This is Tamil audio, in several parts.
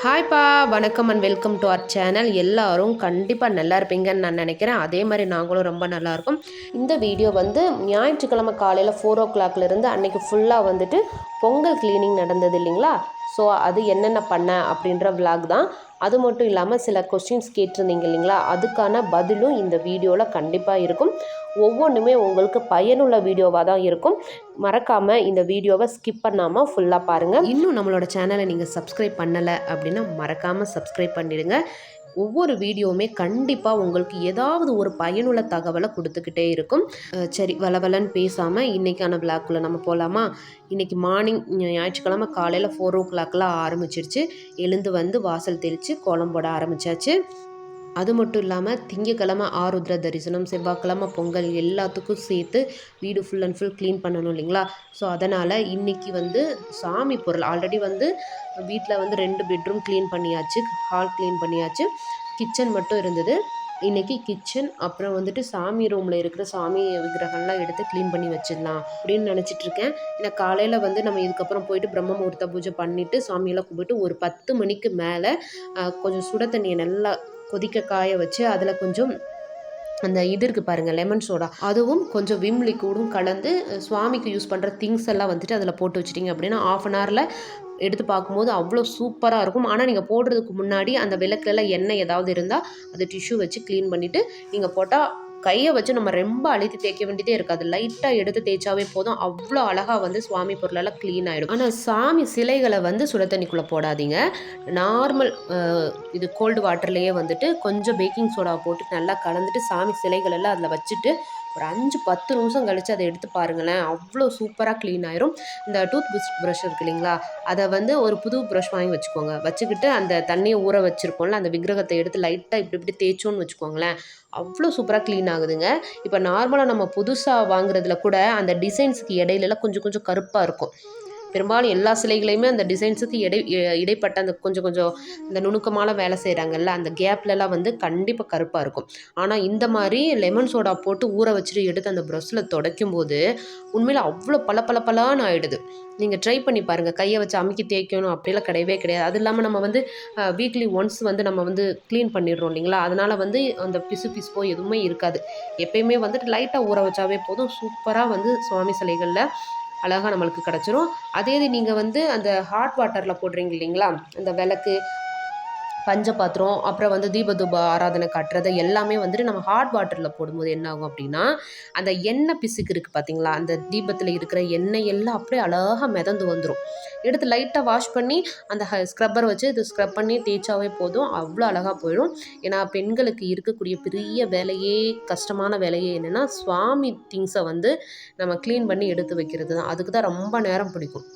ஹாய்ப்பா வணக்கம் and welcome to our channel எல்லாரும் கண்டிப்பாக நல்லா இருப்பீங்கன்னு நான் நினைக்கிறேன். அதே மாதிரி நாங்களும் ரொம்ப நல்லாயிருக்கும் இந்த வீடியோ வந்து ஞாயிற்றுக்கிழமை காலையில் ஃபோர் ஓ கிளாக்லேருந்து அன்றைக்கி ஃபுல்லாக வந்துட்டு பொங்கல் க்ளீனிங் நடந்தது இல்லைங்களா? ஸோ அது என்னென்ன பண்ண அப்படின்ற விளாக் தான். அது மட்டும் இல்லாமல் சில கொஸ்டின்ஸ் கேட்டிருந்தீங்க இல்லைங்களா? அதுக்கான பதிலும் இந்த வீடியோவில் கண்டிப்பாக இருக்கும். ஒவ்வொன்றுமே உங்களுக்கு பயனுள்ள வீடியோவாக தான் இருக்கும். மறக்காமல் இந்த வீடியோவை ஸ்கிப் பண்ணாமல் ஃபுல்லாக பாருங்கள் இன்னும் நம்மளோட சேனலை நீங்கள் சப்ஸ்கிரைப் பண்ணலை அப்படின்னா மறக்காமல் சப்ஸ்கிரைப் பண்ணிடுங்க. ஒவ்வொரு வீடியோவுமே கண்டிப்பாக உங்களுக்கு ஏதாவது ஒரு பயனுள்ள தகவலை கொடுத்துக்கிட்டே இருக்கும். சரி வளவலன்னு பேசாமல் இன்றைக்கான விளாக்குள்ளே நம்ம போகலாமா இன்றைக்கி மார்னிங் ஞாயிற்றுக்கிழமை காலையில் ஃபோர் ஓ கிளாக்லாம் ஆரம்பிச்சிருச்சு. எழுந்து வந்து வாசல் தெளித்து கோலம் போட ஆரம்பிச்சாச்சு. அது மட்டும் இல்லாமல் திங்கக்கிழமை ஆருத்ர தரிசனம் செவ்வாய்க்கிழமை பொங்கல் எல்லாத்துக்கும் சேர்த்து வீடு ஃபுல் அண்ட் ஃபுல் க்ளீன் பண்ணணும் இல்லைங்களா? ஸோ அதனால் இன்றைக்கி வந்து சாமி பொருள் ஆல்ரெடி வந்து வீட்டில் வந்து ரெண்டு பெட்ரூம் க்ளீன் பண்ணியாச்சு ஹால் க்ளீன் பண்ணியாச்சு. கிச்சன் மட்டும் இருந்தது. இன்றைக்கி கிச்சன் அப்புறம் வந்துட்டு சாமி ரூமில் இருக்கிற சாமி விக்கிரகம்லாம் எடுத்து க்ளீன் பண்ணி வச்சிடலாம் அப்படின்னு நினச்சிட்ருக்கேன் ஏன்னா காலையில் வந்து நம்ம இதுக்கப்புறம் போயிட்டு பிரம்ம முகூர்த்த பூஜை பண்ணிவிட்டு சாமியெல்லாம் கும்பிட்டு ஒரு பத்து மணிக்கு மேலே கொஞ்சம் சுட தண்ணியை நல்லா கொதிக்க காய வச்சு அதில் கொஞ்சம் அந்த இது இருக்குது பாருங்கள் லெமன் சோடா அதுவும் கொஞ்சம் விம் லிக்விடும் கலந்து சுவாமிக்கு யூஸ் பண்ணுற திங்ஸ் எல்லாம் வந்துட்டு அதில் போட்டு வச்சிட்டிங்க அப்படின்னா ஆஃப் அன் ஹவரில் எடுத்து பார்க்கும்போது அவ்வளோ சூப்பராக இருக்கும். ஆனால் நீங்கள் போடுறதுக்கு முன்னாடி அந்த விளக்கில் எண்ணெய் ஏதாவது இருந்தால் அது டிஷ்யூ வச்சு க்ளீன் பண்ணிவிட்டு நீங்கள் போட்டால் கையை வச்சு நம்ம ரொம்ப அழுத்தி தேய்க்க வேண்டியதே இருக்காது. லைட்டாக எடுத்து தேய்ச்சாவே போதும். அவ்வளோ அழகாக வந்து சுவாமி பொருளெல்லாம் க்ளீன் ஆகிடும் ஆனால் சாமி சிலைகளை வந்து சுட தண்ணிக்குள்ளே போடாதீங்க. நார்மல் இது கோல்டு வாட்டர்லேயே வந்துட்டு கொஞ்சம் பேக்கிங் சோடா போட்டு நல்லா கலந்துட்டு சாமி சிலைகள் எல்லாம் அதில் வச்சுட்டு ஒரு அஞ்சு பத்து நிமிஷம் கழித்து அதை எடுத்து பாருங்களேன். அவ்வளோ சூப்பராக க்ளீன் ஆயிரும். இந்த டூத் ப்ரஷ் ப்ரஷ் இருக்கு இல்லைங்களா? அதை வந்து ஒரு புது ப்ரஷ் வாங்கி வச்சுக்கோங்க. வச்சுக்கிட்டு அந்த தண்ணியை ஊற வச்சுருக்கோம்ல அந்த விக்கிரகத்தை எடுத்து லைட்டாக இப்படி இப்படி தேய்ச்சோன்னு வச்சுக்கோங்களேன் அவ்வளோ சூப்பராக க்ளீன் ஆகுதுங்க. இப்போ நார்மலாக நம்ம புதுசாக வாங்குறதுல கூட அந்த டிசைன்ஸுக்கு இடையிலலாம் கொஞ்சம் கொஞ்சம் கருப்பாக இருக்கும். பெரும்பாலும் எல்லா சிலைகளையுமே அந்த டிசைன்ஸுக்கு இடை இடைப்பட்ட அந்த கொஞ்சம் கொஞ்சம் இந்த நுணுக்கமான வேலை செய்கிறாங்கல்ல அந்த கேப்லலாம் வந்து கண்டிப்பாக கருப்பாக இருக்கும். ஆனால் இந்த மாதிரி லெமன் சோடா போட்டு ஊற வச்சுட்டு எடுத்து அந்த ப்ரஷ்ஷில் துடைக்கும் போது உண்மையில் அவ்வளோ பல பல பலான்னு நீங்கள் ட்ரை பண்ணி பாருங்கள் கையை வச்சு அமுக்கி தேய்க்கணும் அப்படிலாம் கிடையவே கிடையாது. அது இல்லாமல் நம்ம வந்து வீக்லி ஒன்ஸ் வந்து நம்ம வந்து க்ளீன் பண்ணிடுறோம் இல்லைங்களா? அதனால் வந்து அந்த பிசு பிசுப்போ எதுவுமே இருக்காது. எப்பயுமே வந்துட்டு லைட்டாக ஊற வச்சாவே போதும். சூப்பராக வந்து சுவாமி சிலைகளில் அழகாக நம்மளுக்கு கிடச்சிரும். அதே இது நீங்கள் வந்து அந்த ஹாட் வாட்டரில் போடுறீங்க இல்லைங்களா? அந்த விளக்கு பஞ்ச பாத்திரம் அப்புறம் வந்து தீபதூப ஆராதனை காட்டுறது எல்லாமே வந்துட்டு நம்ம ஹாட் வாட்டரில் போடும்போது என்ன ஆகும் அப்படின்னா அந்த எண்ணெய் பிசுக்கு இருக்குது பார்த்தீங்களா அந்த தீபத்தில் இருக்கிற எண்ணெய் எல்லாம் அப்படியே அழகாக மிதந்து வந்துடும் எடுத்து லைட்டாக வாஷ் பண்ணி அந்த ஸ்க்ரப்பர் வச்சு இது ஸ்க்ரப் பண்ணி தேய்ச்சாவே போதும். அவ்வளோ அழகாக போயிடும். ஏன்னா பெண்களுக்கு இருக்கக்கூடிய பெரிய வேலையே கஷ்டமான வேலையே என்னென்னா சுவாமி திங்ஸை வந்து நம்ம க்ளீன் பண்ணி எடுத்து வைக்கிறது தான் அதுக்கு தான் ரொம்ப நேரம் பிடிக்கும்.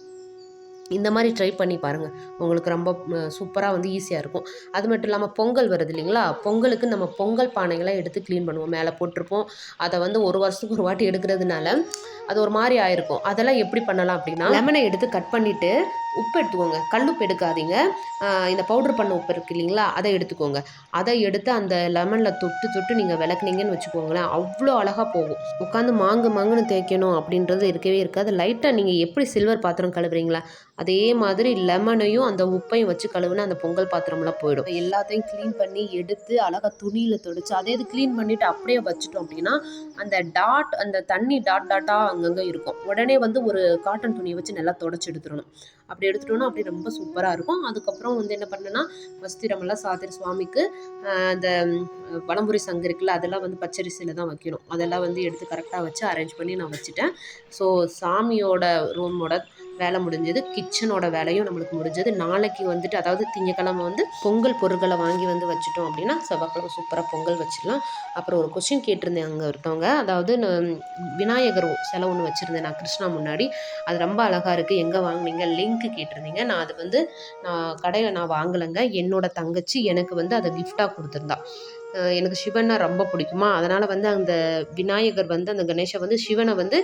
இந்த மாதிரி ட்ரை பண்ணி பாருங்கள் உங்களுக்கு ரொம்ப சூப்பராக வந்து ஈஸியாக இருக்கும். அது மட்டும் இல்லாமல் பொங்கல் வருது இல்லைங்களா? பொங்கலுக்கு நம்ம பொங்கல் பானைகளை எடுத்து க்ளீன் பண்ணுவோம். மேலே போட்டிருப்போம். அதை வந்து ஒரு வருஷத்துக்கு ஒரு வாட்டி எடுக்கிறதுனால அது ஒரு மாதிரி ஆயிருக்கும். அதெல்லாம் எப்படி பண்ணலாம் அப்படின்னா லெமனை எடுத்து கட் பண்ணிவிட்டு உப்பு எடுத்துக்கோங்க. கல்லுப்பு எடுக்காதீங்க. இந்த பவுடர் பண்ண உப்பு இருக்கு இல்லைங்களா? அதை எடுத்துக்கோங்க. அதை எடுத்து அந்த லெமனில் தொட்டு தொட்டு நீங்கள் விளக்குனீங்கன்னு வச்சுக்கோங்களேன் அவ்வளோ அழகாக போகும். உட்காந்து மாங்கு மாங்குன்னு தேய்க்கணும் அப்படின்றது இருக்கவே இருக்காது. லைட்டாக நீங்கள் எப்படி சில்வர் பாத்திரம் கழுவுறீங்களா? அதே மாதிரி லெமனையும் அந்த உப்பையும் வச்சு கழுவுனா அந்த பொங்கல் பாத்திரம்லாம் போயிடும். எல்லாத்தையும் க்ளீன் பண்ணி எடுத்து அழகாக துணியில் துடைச்சு அதே இது க்ளீன் பண்ணிவிட்டு அப்படியே வச்சுட்டோம் அப்படின்னா அந்த டாட் அந்த தண்ணி டாட் டாட்டாக அங்கங்கே இருக்கும். உடனே வந்து ஒரு காட்டன் துணியை வச்சு நல்லா தொடச்சி எடுத்துடணும். அப்படி எடுத்துட்டோம்னா அப்படி ரொம்ப சூப்பராக இருக்கும். அதுக்கப்புறம் வந்து என்ன பண்ணேன்னா வஸ்திரமெல்லாம் சாத்திர சுவாமிக்கு அந்த வளம்புரி சங்கு இருக்குல்ல அதெல்லாம் வந்து பச்சரிசியில் தான் வைக்கணும். அதெல்லாம் வந்து எடுத்து கரெக்டாக வச்சு அரேஞ்ச் பண்ணி நான் வச்சுட்டேன். ஸோ சாமியோட ரூமோட வேலை முடிஞ்சது கிச்சனோட வேலையும் நம்மளுக்கு முடிஞ்சது. நாளைக்கு வந்துட்டு அதாவது திங்கக்கிழமை வந்து பொங்கல் பொருட்களை வாங்கி வந்து வச்சுட்டோம் அப்படின்னா செவ்வாய்க்கிழமை சூப்பராக பொங்கல் வச்சிடலாம். அப்புறம் ஒரு கொஸ்டின் கேட்டிருந்தேன் அங்கே ஒருத்தவங்க. அதாவது நான் விநாயகர் சிலை ஒன்று வச்சுருந்தேன் நான் கிருஷ்ணா முன்னாடி. அது ரொம்ப அழகாக இருக்குது எங்கே வாங்குனீங்க? லிங்க் கேட்டிருந்தீங்க. நான் அது வந்து நான் கடையில் நான் வாங்கலைங்க. என்னோட தங்கச்சி எனக்கு வந்து அதை கிஃப்டாக கொடுத்துருந்தா. எனக்கு சிவன்னா ரொம்ப பிடிக்குமா? அதனால் வந்து அந்த விநாயகர் வந்து அந்த கணேஷை வந்து சிவனை வந்து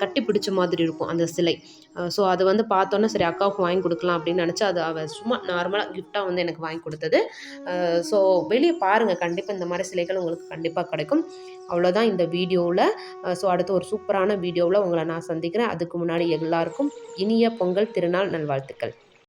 கட்டி பிடிச்ச மாதிரி இருக்கும் அந்த சிலை. ஸோ அது வந்து பார்த்தோன்னே சரி அக்காவுக்கு வாங்கி கொடுக்கலாம் அப்படின்னு நினச்சி அது அவள் சும்மா நார்மலாக கிஃப்டாக வந்து எனக்கு வாங்கி கொடுத்தது. ஸோ வெளியே பாருங்கள் கண்டிப்பாக இந்த மாதிரி சிலைகள் உங்களுக்கு கண்டிப்பாக கிடைக்கும். அவ்வளோதான் இந்த வீடியோவில். ஸோ அடுத்து ஒரு சூப்பரான வீடியோவில் உங்களை நான் சந்திக்கிறேன். அதுக்கு முன்னாடி எல்லாருக்கும் இனிய பொங்கல் திருநாள் நல்வாழ்த்துக்கள்.